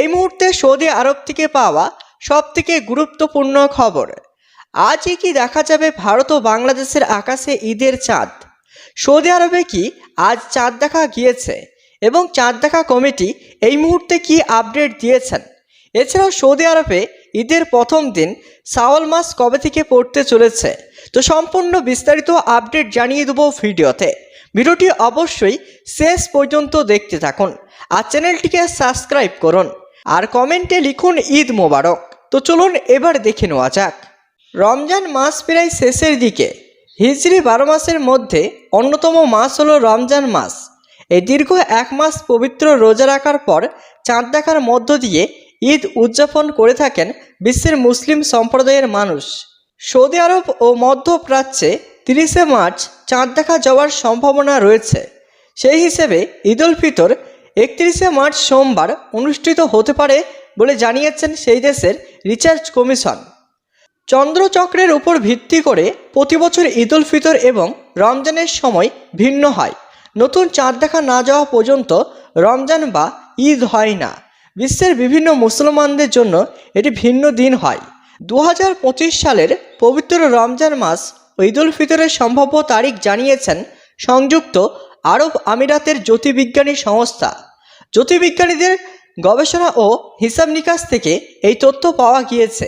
এই মুহূর্তে সৌদি আরব থেকে পাওয়া সবথেকে গুরুত্বপূর্ণ খবর। আজই কি দেখা যাবে ভারত ও বাংলাদেশের আকাশে ঈদের চাঁদ? সৌদি আরবে কি আজ চাঁদ দেখা গিয়েছে? এবং চাঁদ দেখা কমিটি এই মুহূর্তে কি আপডেট দিয়েছেন? এছাড়াও সৌদি আরবে ঈদের প্রথম দিন সাওয়াল মাস কবে থেকে পড়তে চলেছে? তো সম্পূর্ণ বিস্তারিত আপডেট জানিয়ে দেবো ভিডিওতে। ভিডিওটি অবশ্যই শেষ পর্যন্ত দেখতে থাকুন। আর চ্যানেলটিকে সাবস্ক্রাইব করুন। আর কমেন্টে লিখুন ঈদ মোবারক। তো চলুন এবার দেখে নেওয়া যাক। রমজান মাস প্রায় শেষের দিকে। হিজড়ি বারো মাসের মধ্যে অন্যতম মাস হলো রমজান মাস। এই দীর্ঘ এক মাস পবিত্র রোজা রাখার পর চাঁদ দেখার মধ্য দিয়ে ঈদ উদযাপন করে থাকেন বিশ্বের মুসলিম সম্প্রদায়ের মানুষ। সৌদি আরব ও মধ্যপ্রাচ্যে তিরিশে মার্চ চাঁদ দেখা যাওয়ার সম্ভাবনা রয়েছে। সেই হিসেবে ঈদ উল ফিতর একত্রিশে মার্চ সোমবার অনুষ্ঠিত হতে পারে বলে জানিয়েছেন সেই দেশের রিসার্চ কমিশন। চন্দ্রচক্রের উপর ভিত্তি করে প্রতি বছর ঈদ উল ফিতর এবং রমজানের সময় ভিন্ন হয়। নতুন চাঁদ দেখা না যাওয়া পর্যন্ত রমজান বা ঈদ হয় না। বিশ্বের বিভিন্ন মুসলমানদের জন্য এটি ভিন্ন দিন হয়। দু হাজার পঁচিশ সালের পবিত্র রমজান মাস ও ঈদ উল ফিতরের সম্ভাব্য তারিখ জানিয়েছেন সংযুক্ত আরব আমিরাতের জ্যোতির্বিজ্ঞানী সংস্থা। জ্যোতির্বিজ্ঞানীদের গবেষণা ও হিসাব নিকাশ থেকে এই তথ্য পাওয়া গিয়েছে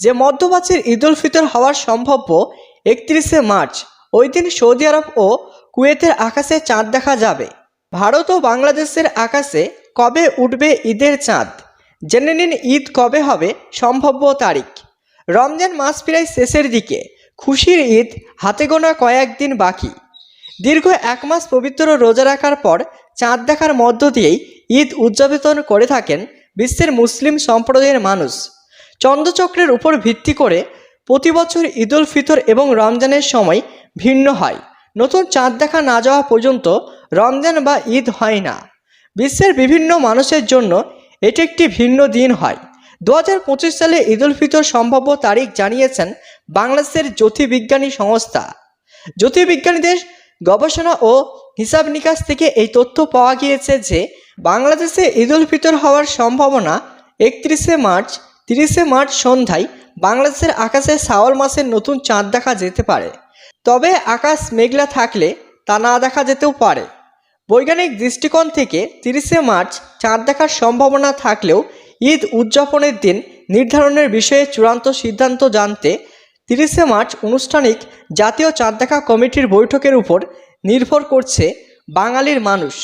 যে মধ্যপ্রাচ্যের ঈদ উল ফিতর হওয়ার সম্ভাব্য একত্রিশে মার্চ ওই দিন সৌদি আরব ও কুয়েতের আকাশে চাঁদ দেখা যাবে। ভারত ও বাংলাদেশের আকাশে কবে উঠবে ঈদের চাঁদ? জেনে নিন ঈদ কবে হবে সম্ভাব্য তারিখ। রমজান মাস প্রায় শেষের দিকে, খুশির ঈদ হাতে গোনা কয়েকদিন বাকি। দীর্ঘ এক মাস পবিত্র রোজা রাখার পর চাঁদ দেখার মধ্য দিয়েই ঈদ উদযাপন করে থাকেন বিশ্বের মুসলিম সম্প্রদায়ের মানুষ। চন্দ্রচক্রের উপর ভিত্তি করে প্রতি বছর ঈদ উল ফিতর এবং রমজানের সময় ভিন্ন হয়। নতুন চাঁদ দেখা না যাওয়া পর্যন্ত রমজান বা ঈদ হয় না। বিশ্বের বিভিন্ন মানুষের জন্য এটি একটি ভিন্ন দিন হয়। দু হাজার পঁচিশ সালে ঈদ উল ফিতর সম্ভাব্য তারিখ জানিয়েছেন বাংলাদেশের জ্যোতির্বিজ্ঞানী সংস্থা। জ্যোতির্বিজ্ঞানীদের গবেষণা ও হিসাব নিকাশ থেকে এই তথ্য পাওয়া গিয়েছে যে বাংলাদেশে ঈদ উল ফিতর হওয়ার সম্ভাবনা একত্রিশে মার্চ, তিরিশে মার্চ সন্ধ্যায় বাংলাদেশের আকাশে শাওয়াল মাসের নতুন চাঁদ দেখা যেতে পারে। তবে আকাশ মেঘলা থাকলে তা না দেখা যেতেও পারে। বৈজ্ঞানিক দৃষ্টিকোণ থেকে তিরিশে মার্চ চাঁদ দেখার সম্ভাবনা থাকলেও ঈদ উদযাপনের দিন নির্ধারণের বিষয়ে চূড়ান্ত সিদ্ধান্ত জানতে তিরিশে মার্চ আনুষ্ঠানিক জাতীয় চাঁদ দেখা কমিটির বৈঠকের উপর নির্ভর করছে বাঙালির মানুষ।